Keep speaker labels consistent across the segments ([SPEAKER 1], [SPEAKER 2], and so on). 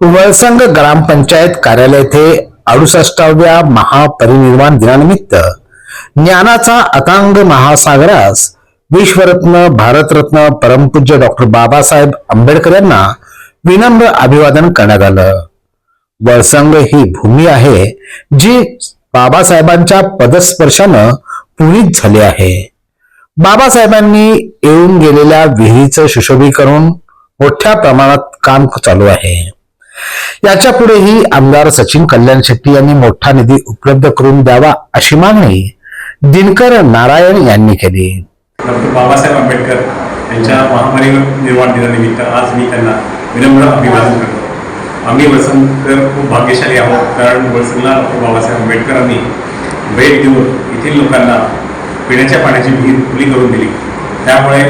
[SPEAKER 1] वळसंग ग्रामपंचायत कार्यालय येथे अडुसष्टाव्या महापरिनिर्वाण दिनानिमित्त ज्ञानाचा अतांग महासागरास विश्वरत्न भारतरत्न परमपूज्य डॉक्टर बाबासाहेब आंबेडकर यांना विनम्र अभिवादन करण्यात आलं. वळसंग ही भूमी आहे जी बाबासाहेबांच्या पदस्पर्शानं पुनीत झाली आहे. बाबासाहेबांनी येऊन गेलेल्या विहिरीचं सुशोभीकरण मोठ्या प्रमाणात काम चालू आहे. याच्या पुढेही आमदार सचिन कल्याण शेट्टी यांनी मोठा निधी उपलब्ध करून द्यावा अशी मागणी दिनकर नारायण यांनी केली.
[SPEAKER 2] डॉक्टर बाबासाहेब आंबेडकर यांच्या महापरिनिर्वाण दिनानिमित्त आज मी त्यांना विनम्र अभिवादन करतो. आम्ही वसंतकर खूप भाग्यशाली आहोत कारण वसंतला डॉक्टर बाबासाहेब आंबेडकरांनी भेट देऊन येथील लोकांना पिण्याच्या पाण्याची विहीर खुली करून दिली. त्यामुळे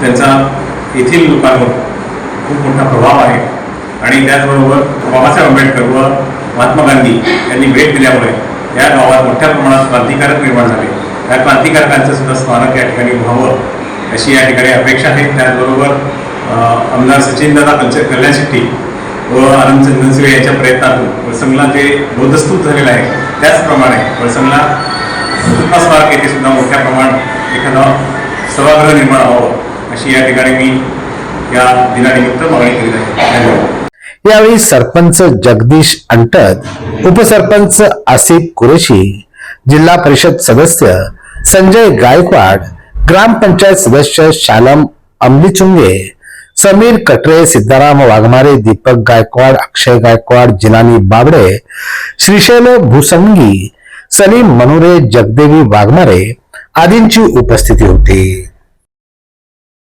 [SPEAKER 2] त्यांचा येथील लोकांवर खूप मोठा प्रभाव आहे. आणि त्याचबरोबर बाबासाहेब आंबेडकर व महात्मा गांधी यांनी भेट दिल्यामुळे या गावात मोठ्या प्रमाणात क्रांतिकारक निर्माण झाले. त्या क्रांतिकारकांचं सुद्धा स्मारक या ठिकाणी व्हावं अशी या ठिकाणी अपेक्षा आहे. त्याचबरोबर आमदार सचिनदादा कल्चर कल्याण शेट्टी व आनंद चंदनसिंह यांच्या प्रयत्नातून वळसंगला जे बोधस्तूप झालेलं आहे. त्याचप्रमाणे वळसंगला सुद्धा स्मारक येथे सुद्धा मोठ्या प्रमाणात एखादा सभागृह निर्माण व्हावं अशी या ठिकाणी मी या दिनानिमित्त मागणी करीत आहे. धन्यवाद.
[SPEAKER 1] यावेळी सरपंच जगदीश अंटत उपसरपंच आसिफ कुरेशी जिल्हा परिषद सदस्य संजय गायकवाड ग्रामपंचायत सदस्य शालम अंबिचुंगे समीर कटरे सिद्धाराम वाघमारे दीपक गायकवाड अक्षय गायकवाड जिनानी बाबडे श्रीशैल भूसंगी सलीम मनुरे जगदेवी वाघमारे आदींची उपस्थिती होती.